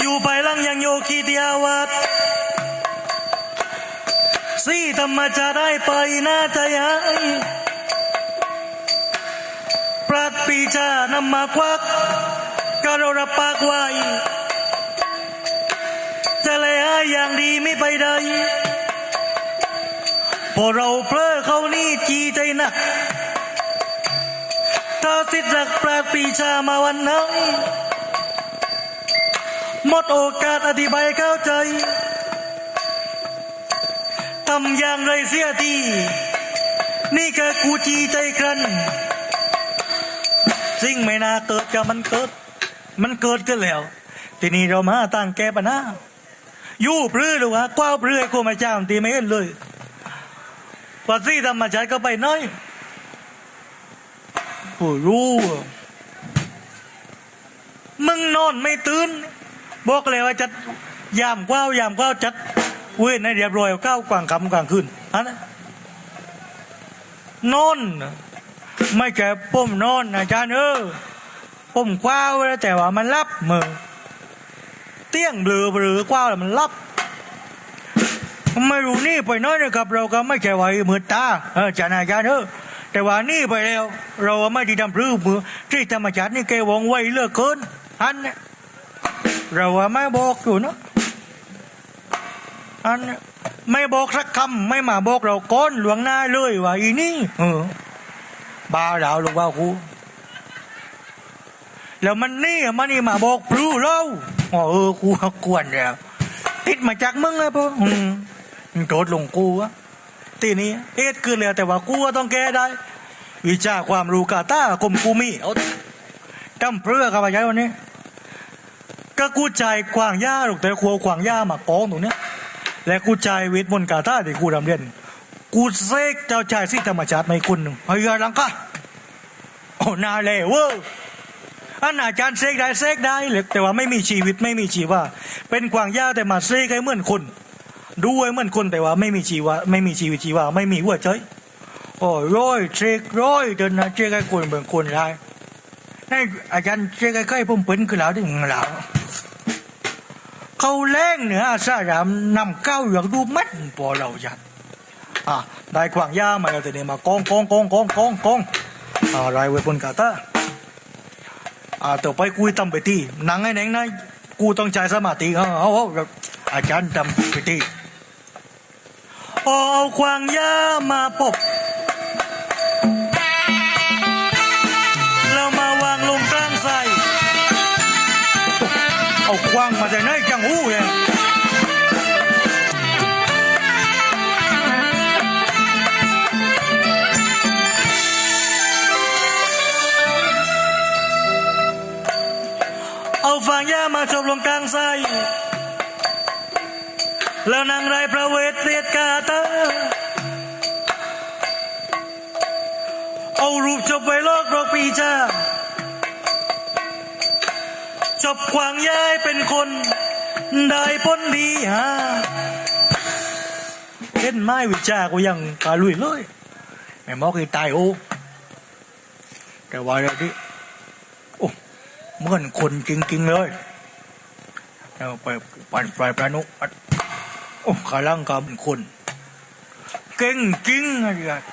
อยู่ไปลังยังโยคีเดียวัดสีธรรมจะได้ไปน่าจะยายปราดปีชานำมาควักกระรับปากไว้จะเลยหาอย่างดีไม่ไปได้พอเราเพลอเขานี่จีใจหนักถ้าสิทธิ์รักปราดปีชามาวันนั้น หมดโอกาสอธิบายเข้าใจ ทำอย่างไรเสียที นี่ก็กูจีใจกันสิ่งไม่น่าเกิดกับมันเกิด มันเกิดขึ้นแล้ว ทีนี้เรามาตั้งแก้ปัญหายู่ปลื้อหรือวะกว้าวปลื้อไอ้กูมาจ้างตีไม่เห็นเลยว่าที่ธรรมชาติก็ไปน้อยผู้รู้มึงนอนไม่ตื่น บอกเลยว่าจัดยามกว้าวยามกว้าวจัดเว้นให้เรียบร้อยก้าวกลางคำกลางคืนฮะนนอนไม่ใช่ป้มนอนนะอาจารย์เออป้มกว้าวแต่ว่ามันรับมือเตี้ยงเบลอเบลอกว้าวแล้วมันรับไม่รู้นี่ไปน้อยนะครับ เราก็ไม่ใช่ว่ามือตาเออจารย์อาจารย์เออแต่ว่านี่ไปแล้ว เราไม่ได้ทำพรื้มือที่ธรรมชาตินี่แกวงไว้เลือกเกินอันเนี่ย เราว่าไม่บอกอยู่เนะอันนี่ยไม่บอกสักคำไม่มาบอกเราก้นหลวงหน้าเลยว่าอีนี่เออบาดาวลูกว่าครูแล้วมันนี่มันนี่มาบอกพลูเราอ๋อเออกูกวนแล้วติดมาจากมึงอะปะอืมโดดลงกูอะทีนี้เอ็ดคือแล้วแต่ว่ากูต้องแก้ได้ วิชาความรู้กาตากรมกูมีเอาจำเพื่อกับอะไรวันนี้ ก็กูใจกวางย่าลูกแต่ครัวกวางย่ามากองตรงเนี้ยและกูใจายเวทมนต์กาตาที่กูรำเรียนกูเสกเจ้าชายสิธรรมชาติไม่คุณหนึ่งเฮ้ยลังกะโอ้นาเลเวอร์อันอาจารย์เสกได้เสกได้เลยแต่ว่าไม่มีชีวิตไม่มีชีวาเป็นกวางย่าแต่มาเสกให้เหมือนคนดูให้เหมือนคนแต่ว่าไม่มีชีวาไม่มีชีวิตชีวาไม่มีหัวใจโอ้ยร้อยเสกร้อยเดินนะเสกให้คนเหมือนคนได้ ให้อาจารย์เสกให้ใครผมเป็นคือแล้วถึงแล้วเขาแรงเหนืออาสารามนำเข้าอย่างดูมัดพอเราจัดอะได้ขวางยามาแล้วแต่เนี่ยมากองกองกองกองกองกองอ่ารายไว้บนกาตาอ่าต่อไปกูทำไปที่หนังไอ้หนังนะกูต้องใจสมาธิเอาเอาอาอาจารย์ทำไปที่เอาขวางยามาปบ วางลงกลางใส่เอาควางมาจากไหนจังหู้เลยเอาฟางย่ามาชมลงกลางไส้แล้วนางไรพระเวทเรียดกาตาเอารูปจบไว้ลอกดอกปีชา จบขวางย้ายเป็นคน ได้พ้นดีฮะเห็นไม้วิชากูยังกาลุยเลยแม่หมอคือตายโอ้แต่ว่าเดี๋ยวนี้เหมือนคนจริงๆเลยเอาไปปั่นปลายประนุกอัดโอ้ขาลังกาเป็นคน เก่งจริงอาจารย์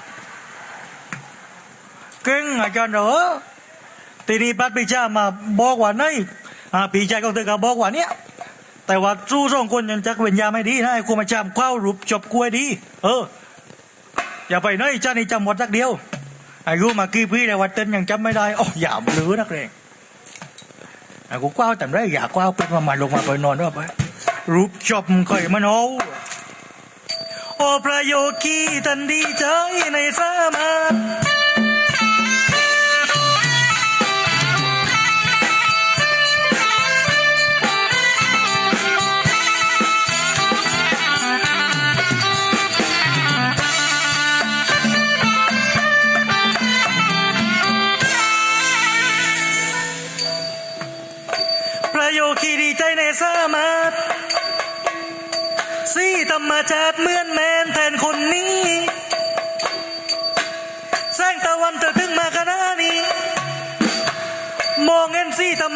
เก่งอาจารย์เหรอทีนี้ปัดปีชามาบอกว่านี่ ปีชาก็เธอก็บบอกว่าเนี้ยแต่ว่าสู้สองคนยังจักเวียนยาไม่ดีนะไอ้กูมาจำเข้ารูปจบกล้วยดี เออ อย่าไปน้อยจ้านี่จำหมดสักเดียวไอายุมากี่ปีแต่ว่าเต้นยังจำไม่ได้โอ้อย่าบลือนักเรง à, cũng qua tầm đấy dạ qua bên mà mà lục mà phải nón đó phải rúp chọc khởi mà nấu ô prayoki tan đi chơi này sa mà prayoki จา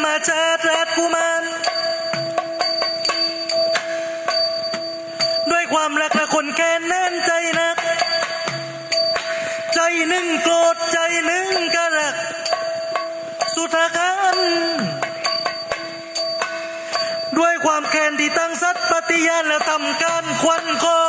กราชกุมารด้วยความรักและคนแค้นแน่นใจนัก ใจหนึ่งโกรธใจหนึ่งกระลัก สุทากันด้วยความแค้นที่ตั้งสัตปฏิญาณและทำการควันคอ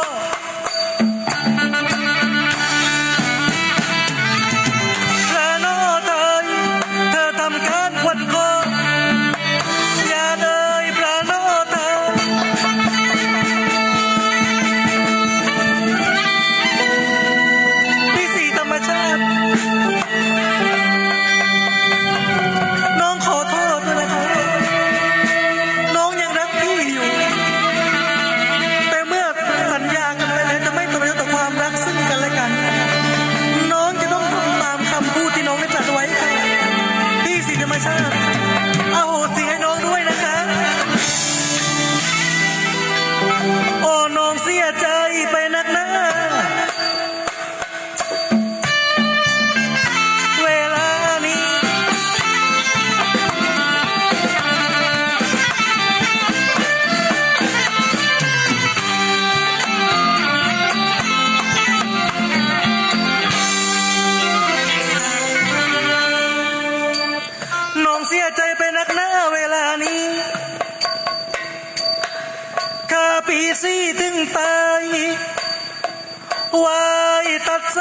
ไวายตัดใจ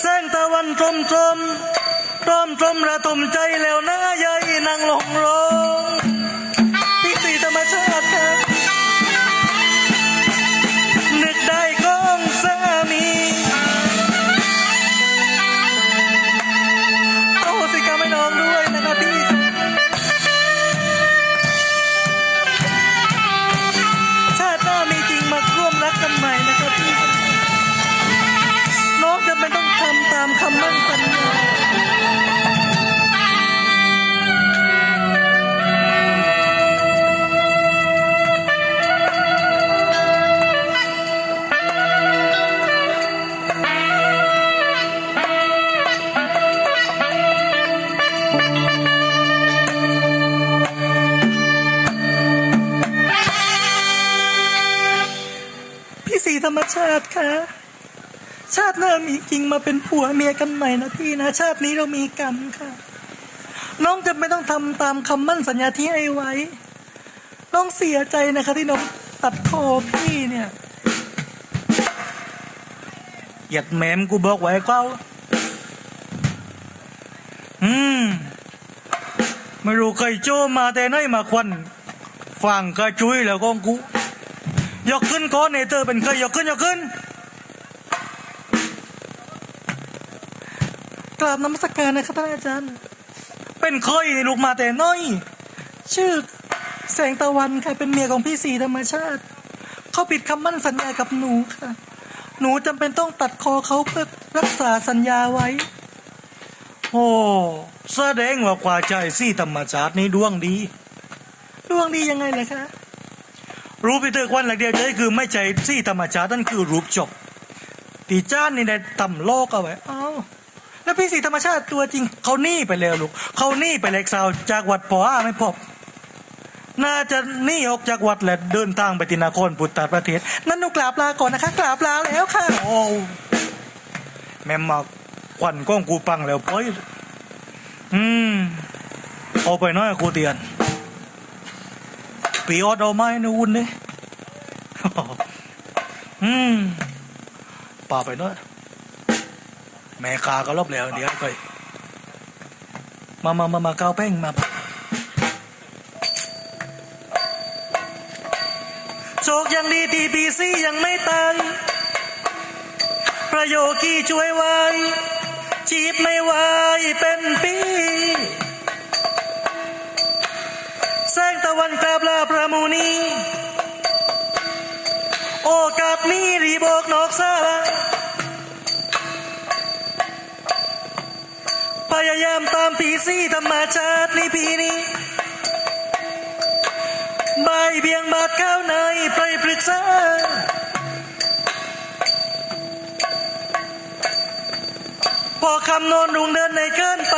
แสงตะวันตรมตรมตรมตรมระทมใจแล้วหน้าใหญ่นางลงร้อง ธรรมชาติค่ะ ชาติหน้ามีจริงมาเป็นผัวเมียกันใหม่นะพี่นะ ชาตินี้เรามีกรรมค่ะ น้องจะไม่ต้องทำตามคำมั่นสัญญาที่ให้ไว้ น้องเสียใจนะคะที่น้องตัดคอพี่เนี่ยหยัดแหมมกูบอกไว้เก้าอืม ไม่รู้เคยโจมมาแต่ไหนมาควันฟังกระจุยแล้วก็กู ยกขึ้นก้อนเนเตอร์เป็นเคยยกขึ้นยกขึ้นกราบนมัสการนะครับท่านอาจารย์ เป็นเคยลูกมาแต่น้อย ชื่อแสงตะวันค่ะเป็นเมียของพี่สีธรรมชาติ เขาผิดคำมั่นสัญญากับหนูค่ะ หนูจำเป็นต้องตัดคอเขาเพื่อรักษาสัญญาไว้ โอ้แสดงว่ากว่าใจสี่ธรรมชาตินี่ดวงดี ดวงดียังไงล่ะคะ รูปที่เธอควันหลักเดียวใจคือไม่ใช่สี่ธรรมชาตินั่นคือรูปจบตีจ้านนี่ในต่ำโลกเอาไว้เอ้าแล้วพี่สีธรรมชาติตัวจริงเขาหนีไปแล้วลูกเขาหนีไปเล็กสาวจากวัดปออาไม่พบ น่าจะหนีออกจากวัดและเดินทางไปตินาครพุทธประเทศ นั่นหนูกราบลาก่อนนะคะกราบลาแล้วค่ะ โอ้แม่มาควันก้องกูปังแล้วเพ้ยอืมเอาไปน้อยกูเตียน ปีออดเอาไม้ในวุ่นเนี่ยอืมป่าไปเนอะแม่กาก็รอบแล้ว เดี๋ยวค่อยมามามามากาวแป้งมาโชคยังดีที่ปีซี่ยังไม่ตายประโยคี่ช่วยไว้ จีบไม่ไหวเป็นปี วันกราบลาพระมุนีโอกาสนี้รีบอกนอกซาลาพยายามตามผีซี่ธรรมชาติในปีนี้ใบเบียงบาดเข้าในไปปรึกษาพอคำนอนรุงเดินในเกินไป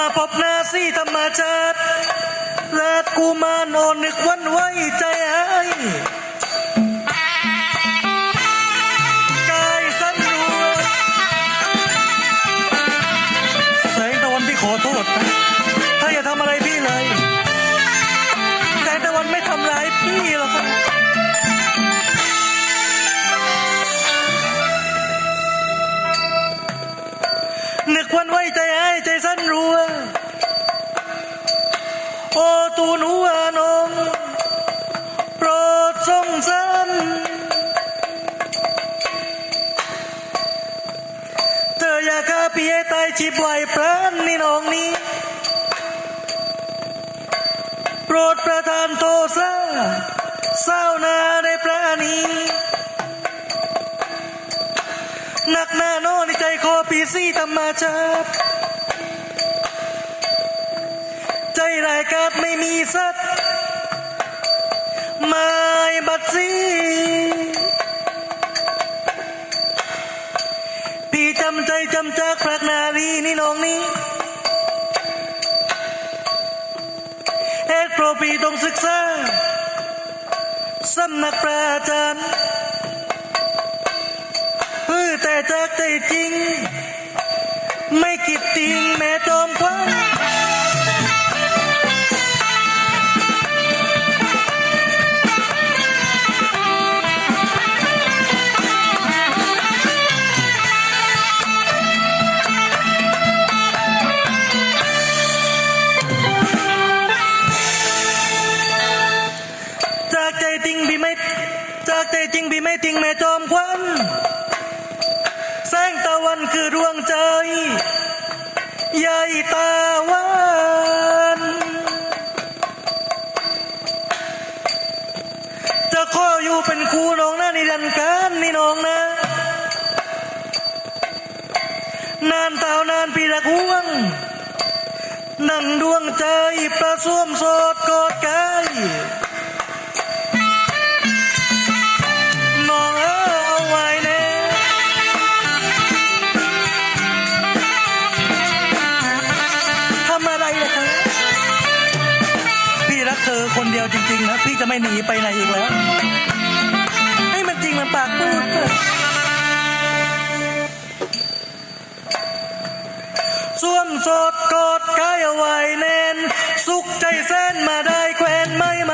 มาพบหน้าซี่ธรรมชาติและกูมานอนนึกวันไว้ใจ ออยากฆ่าพี่ให้ตายชีพไหวพรานนี่น้องนี้ โปรดประทานโทษะเศร้านาในพระนีหนักหน้าโน่ในใจคอปีซี่ธรรมชาติใจรายกาดไม่มีสัตว์ไม้บัดซี จำจำจากพรกนารีนี่น้องนี้เอ็ดโปรปีต้องศึกษาสำนักประอาจานเพื่อแต่จากใจจริง ไม่คิดติงแม่จอมควัน ดวงใจใหญ่ตาหวานจะขออยู่เป็นครูน้องนะนิรันดร์การนี่น้องนะ นานเต่านานพี่รักห่วง นั่งดวงใจประสวมสดกอดกาย คนเดียวจริง ๆ นะ พี่จะไม่หนีไปไหนอีกแล้ว ให้มันจริงมันปากพูดเถอะสวมโสดกอดกายเอาไว้แน่นสุขใจแส้นมาได้แควนไม่ไหม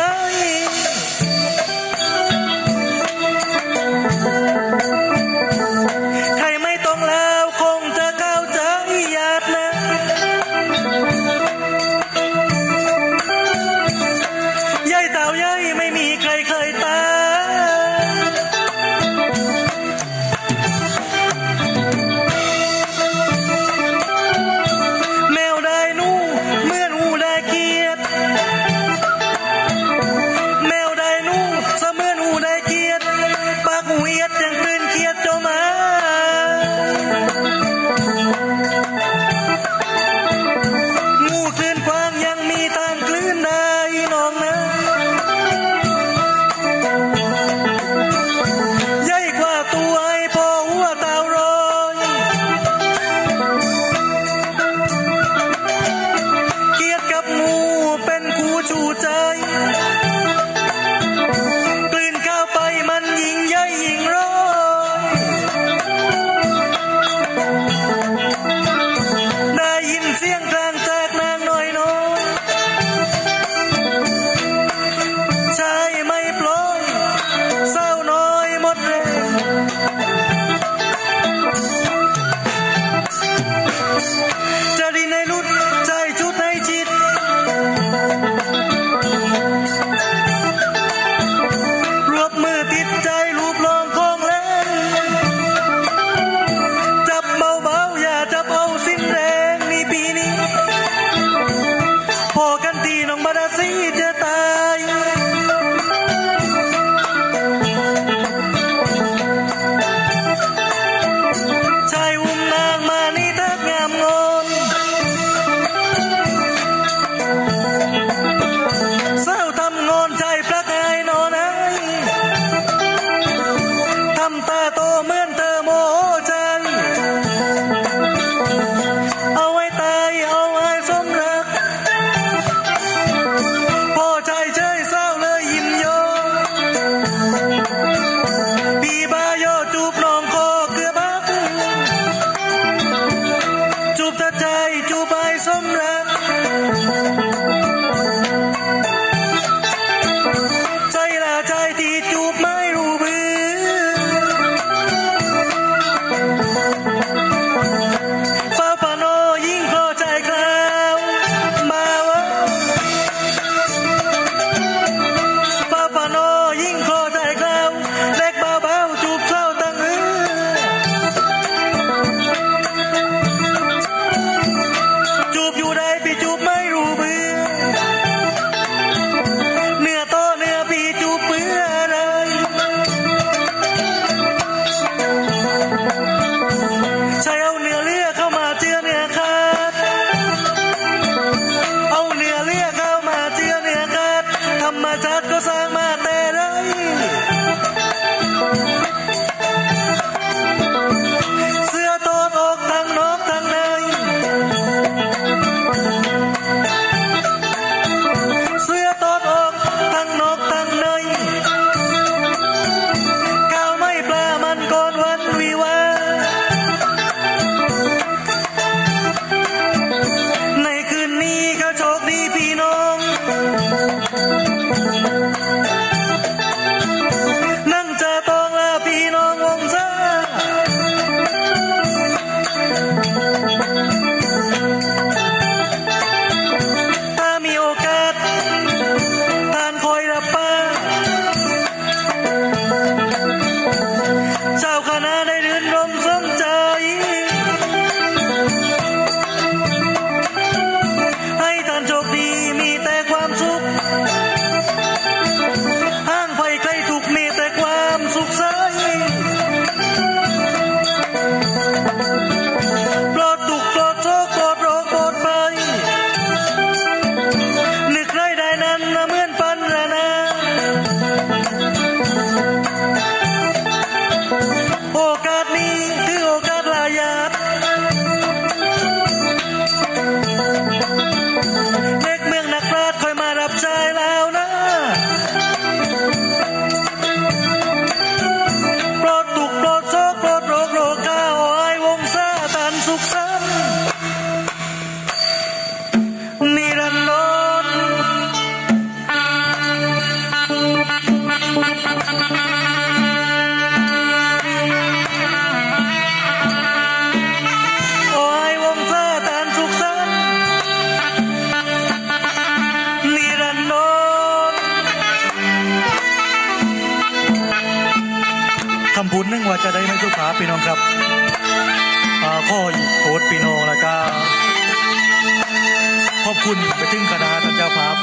อบคุณไปถึงคณะท่านเจ้าภาพ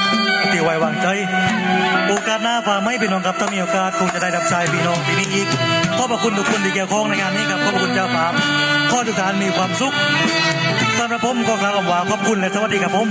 ที่ไว้วางใจ โอกาสหน้าพาไม่พี่น้องครับถ้ามีโอกาสคงจะได้ดับชายพี่น้องที่นี่อีกขอบพระคุณทุกคนที่เกี่ยวข้องในงานนี้ครับขอบพระคุณเจ้าภาพข้อทุกท่านมีความสุขท่านพระผมก็กล่าวคว่าขอบคุณและสวัสดีครับผม